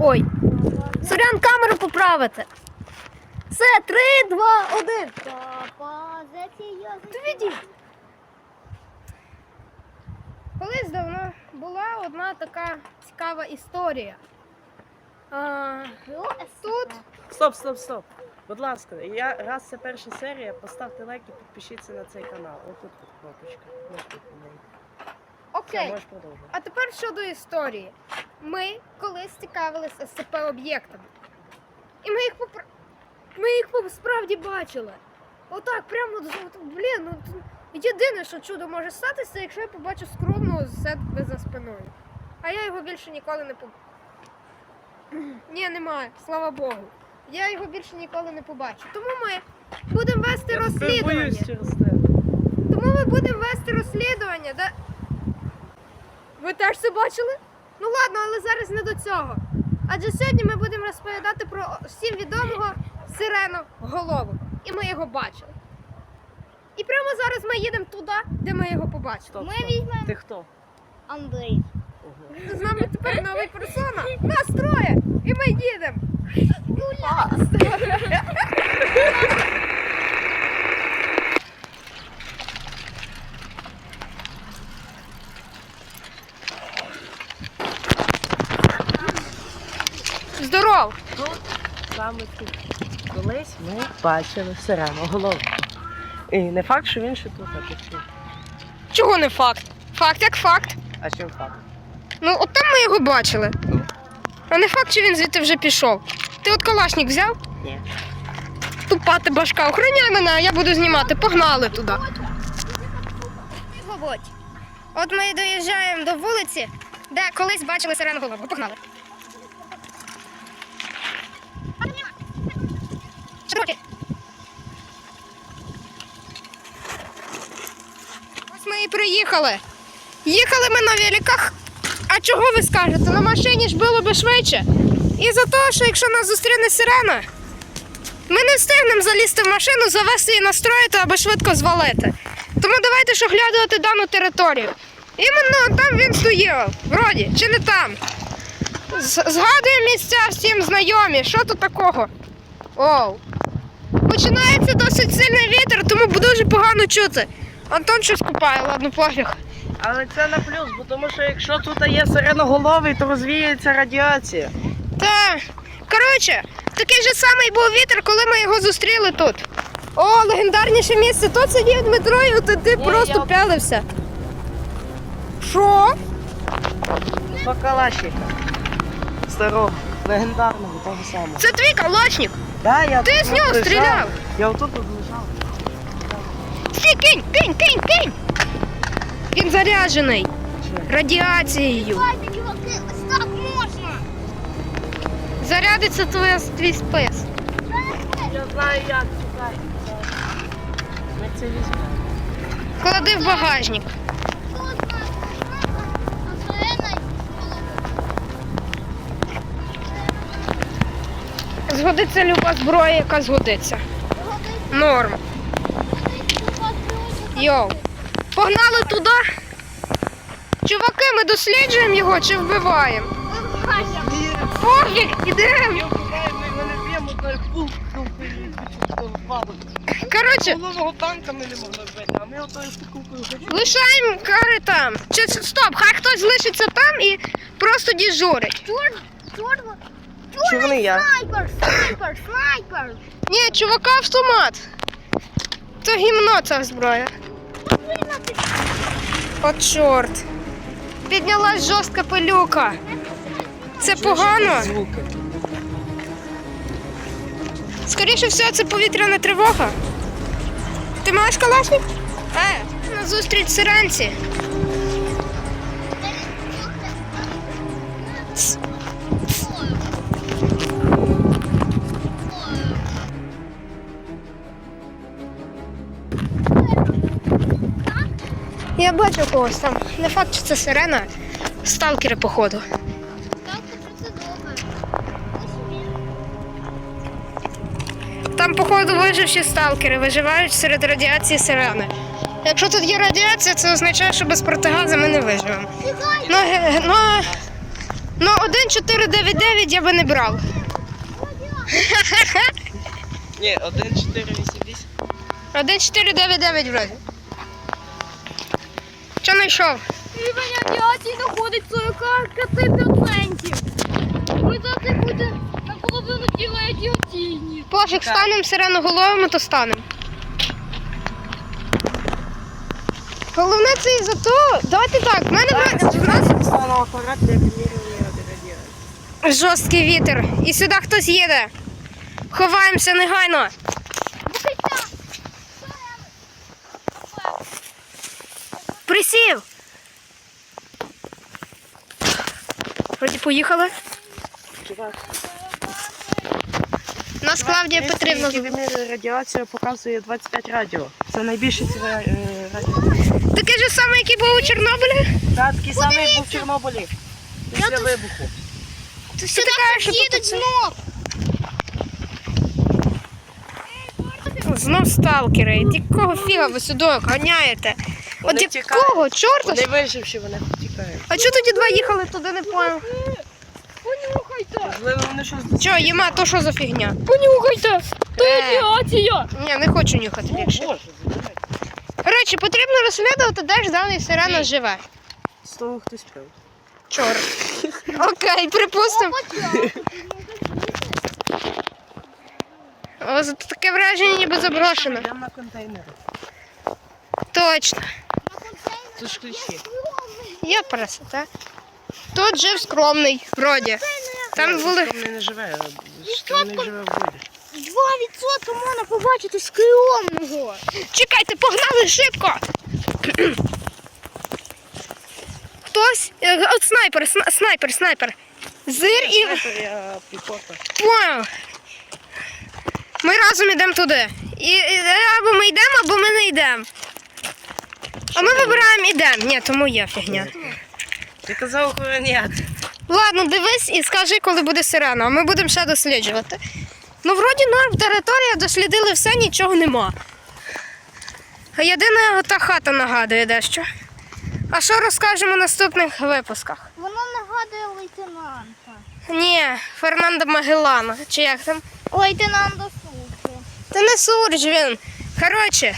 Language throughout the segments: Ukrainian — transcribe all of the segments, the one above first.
Ой, сорян камеру поправити. Все, три, два, один. Відійдіть. Колись давно була одна така цікава історія. А, тут Стоп, стоп, стоп. Будь ласка, я, раз це перша серія, поставте лайк і підпишіться на цей канал. Отут от кнопочка. Можеш тут на неї. Все, окей. можеш продовжувати. А тепер щодо історії. Ми колись цікавилися СЦП-об'єктами. І ми їх попр... ми їх справді бачили. Отак, прямо блін, ну єдине, що чудо може статися, якщо я побачу скромного з себе за спиною. А я його більше ніколи не побачу. Ні, немає, слава Богу. Я його більше ніколи не побачу. Тому ми будемо вести Я розслідування. Тому ми будемо вести розслідування. Ви теж це бачили? Ну ладно, але зараз не до цього. Адже сьогодні ми будемо розповідати про всім відомого сирену голову. І ми його бачили. І прямо зараз ми їдемо туди, де ми його побачили. Стоп, Ми стоп. візьмемо Ти хто? Андрій. Ого. З нами тепер новий персона. Нас троє! І ми їдемо. Здоров! Тут саме тут. Колись ми бачили сирену голову. І не факт, що він ще тут, а тут. тут. Чого не факт? Факт як факт. А чим факт? Ну, от там ми його бачили. А не факт, що він звідти вже пішов. Ти от калашник взяв? Ні. Тупати башка, охороняй мене, а я буду знімати. Погнали туди. От ми доїжджаємо до вулиці, де колись бачили сирену голову. Погнали. Широкі. Ось ми і приїхали. Їхали ми на великах. А чого ви скажете? На машині ж було би швидше. І за те, що якщо нас зустріне сирена, ми не встигнемо залізти в машину, завести її настроїти або швидко звалити. Тому давайте ж оглядувати дану територію. Іменно там він стояв. Вроді, чи не там. Згадуємо місця всім знайомі. Що тут такого? Оу. Починається досить сильний вітер, тому дуже погано чути. Антон щось купає, ладно, пофіг. Але це на плюс, бо тому що якщо тут є сиреноголовий, то розвіється радіація. Та, коротше, такий же самий був вітер, коли ми його зустріли тут. О, легендарніше місце. Тут сидів Дмитро, і ти Ні, просто я- пялився. Що? Два. Старого, легендарного, того самого. Це твій калашник. Да, я Ти з нього стріляв? Я отут тут лежав. Стій, кинь, кинь, кинь, кинь. Він заряджений радіацією. Так можна. Зарядиться твоя, твій спис. Я знаю як чекай. Ми це візьмемо. Клади в багажник. Згодиться люба зброя, яка згодиться. Норм. Йоу. Погнали туди. Чуваки, ми досліджуємо його чи вбиваємо? Пофіг, ідемо. Коротше, Головного танка ми не могли вбити, а ми отою купою лишаємо кари там. Чи стоп, хай хтось лишиться там і просто діжурить. Чорний я. Снайпер, снайпер, снайпер. Ні, чувака автомат. То гімно ця зброя. О, чорт. Піднялась жорстка пилюка. Це погано. Звуки. Скоріше всього, це повітряна тривога. Ти маєш калашник? Е, на зустріч сиранці. Я бачу когось там. Не факт, що це сирена. Сталкери, походу. Там, походу, виживші сталкери виживають серед радіації сирени. Якщо тут є радіація, це означає, що без протигазу ми не виживемо. Ну, ну, ну 1499 я би не брав. Ні, 1488. 1499 вроді. Знайшов? Рівень радіації доходить 45%. Ми завжди будемо наполовину тіла радіаційні. Пофіг, станемо сиреноголовими, то станемо. Головне це і за то. Давайте так, в мене в- нас жорсткий вітер. І сюди хтось їде. Ховаємося негайно. Вроді поїхали. Чувак, Нас Клавдія Петрівна. яке вимірює показує 25 радіо. Це найбільше ці е, радіо. Такий же самий, який був у Чорнобилі. Так, такий самий як був в Чорнобилі. Після вибуху. Ти що тут знов. Знов сталкери. Якого фіга ви сюди ганяєте? От Вони якого втікають. чорта? Вони виживші, вони А чого тоді два їхали туди, не поняв? Понюхайте. Можливо, вони щось Чо, Єма, то що за фігня? Понюхайте. То Е. радіація. Ні, не хочу нюхати більше. Боже. Коротше, потрібно розслідувати, де ж даний сирена живе. З того хтось пив. Чорт. Окей, припустимо. О, зато таке враження ніби заброшено. Йдемо на контейнери. Точно. Це ж ключі. Я красота. Тут жив скромний, вроді. Там були. Скромний не живе, скромний живе в воді. 2% можна побачити скромного. Чекайте, погнали шибко! Хтось. е, От снайпер, сна- снайпер, снайпер. Зир і. Піхота. Ми разом йдемо туди. І, і або ми йдемо, або ми не йдемо. А ми вибираємо йдемо. Ні, тому є фігня. Ти казав охороняти. Ладно, дивись і скажи, коли буде сирена, а ми будемо ще досліджувати. Ну, вроді норм територія, дослідили все, нічого нема. А єдина та хата нагадує дещо. А що розкажемо в наступних випусках? Воно нагадує лейтенанта. Ні, Фернандо Магеллана, чи як там? Лейтенанта Сухи. Та не сурж він. Коротше,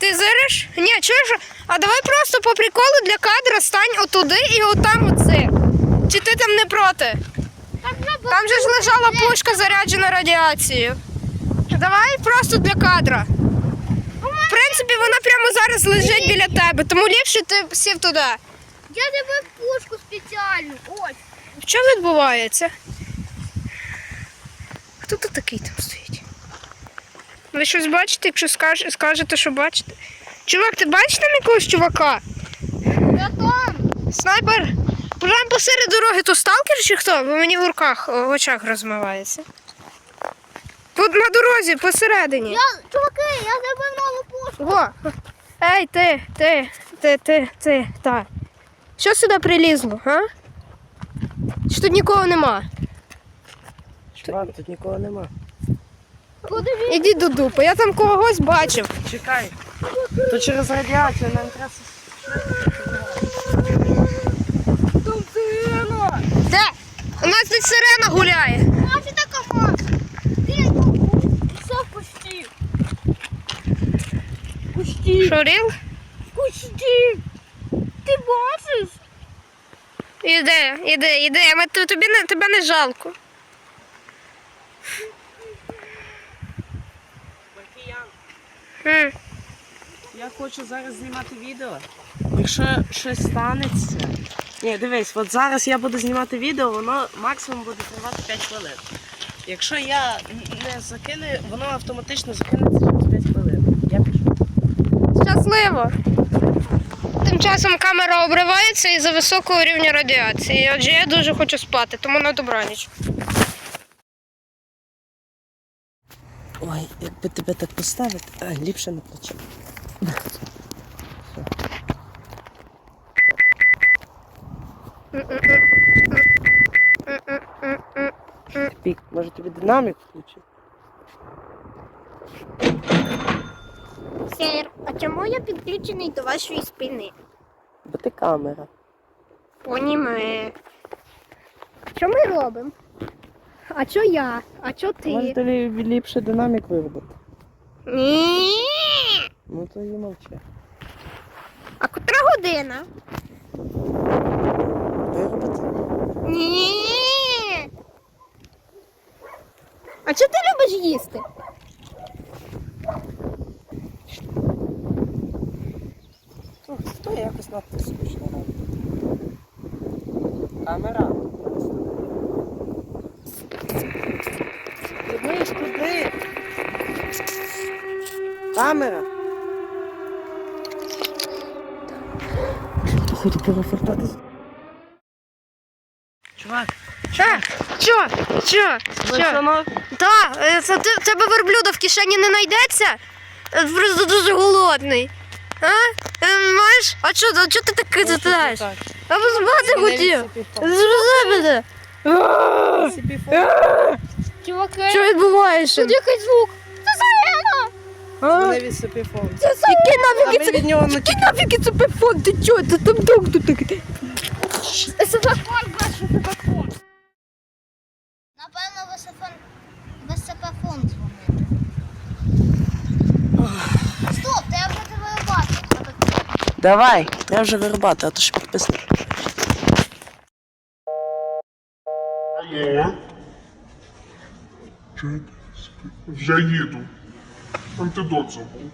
ти зириш? Ні, чуєш? А давай просто по приколу для кадра стань отуди і отам оце. Чи ти там не проти? Там же ж лежала пушка заряджена радіацією. Давай просто для кадра. В принципі, вона прямо зараз лежить біля тебе, тому ліпше ти сів туди. Я тебе пушку спеціальну. Ось. Що відбувається? Хто тут такий там стоїть? Ви щось бачите, якщо скаж, скажете, що бачите? Чувак, ти бачиш там якогось чувака? Я там. Снайпер! Прямо посеред дороги то сталкер чи хто? Бо мені в руках в очах розмивається. Тут на дорозі посередині. Я, чуваки, я забив нову пушку. Во! Ей, ти, ти, ти, ти, ти, так. Що сюди прилізло, а? Чи тут нікого нема? Чувак, тут нікого нема. Подивіться. Ідіть до дупи, я там когось бачив. Чекай. То через радіацію нам треба. Там сирена. Де? У нас тут сирена гуляє. Бачите така? Ти все пусті. Пусті. Шоріл? Пусті. Ти бачиш? Іде, іде, іде. Ми, тобі не, тебе не жалко. Я хочу зараз знімати відео. Якщо щось станеться. Ні, дивись, от зараз я буду знімати відео, воно максимум буде тривати 5 хвилин. Якщо я не закину, воно автоматично закинеться через 5 хвилин. Я пішов. Щасливо. Тим часом камера обривається із-за високого рівня радіації. Отже, я дуже хочу спати, тому на добраніч. Ой, якби тебе так поставити, а ліпше не плече. Пік, може тобі динамік включить? Сер, а чому я підключений до вашої спини? Бо ти камера. Поніме. Що ми робимо? А що я? А що ти? Може тобі ліпше динамік виробити? Ні. Ну то і мовчи. А котра година? Виробити? Ні. А що ти любиш їсти? То якось надто скучно робити. Камера. Дивись туди. Камера. Походу перевертатись. Чувак, Що? Що? Що? Що? пацанок. Так, е, це тебе верблюда в кишені не знайдеться? Е, Просто дуже голодний. А? Е, Маєш? А що, а що ти таке читаєш? А ви спати хотів? Зрозуміли? Чуваки, Що відбувається? який звук? Це сирена! Вони від сипіфон. Який А нафіг ми це? від нього не Який нафіг це пефон? Ти чого? Це там дом тут такий. Собафон, бачу, собафон. Напевно, висофон, висофон дзвонив. Стоп, треба буде вирубати. Давай, треба вже вирубати, а то ж підписник. Вже їду. Антидот забув.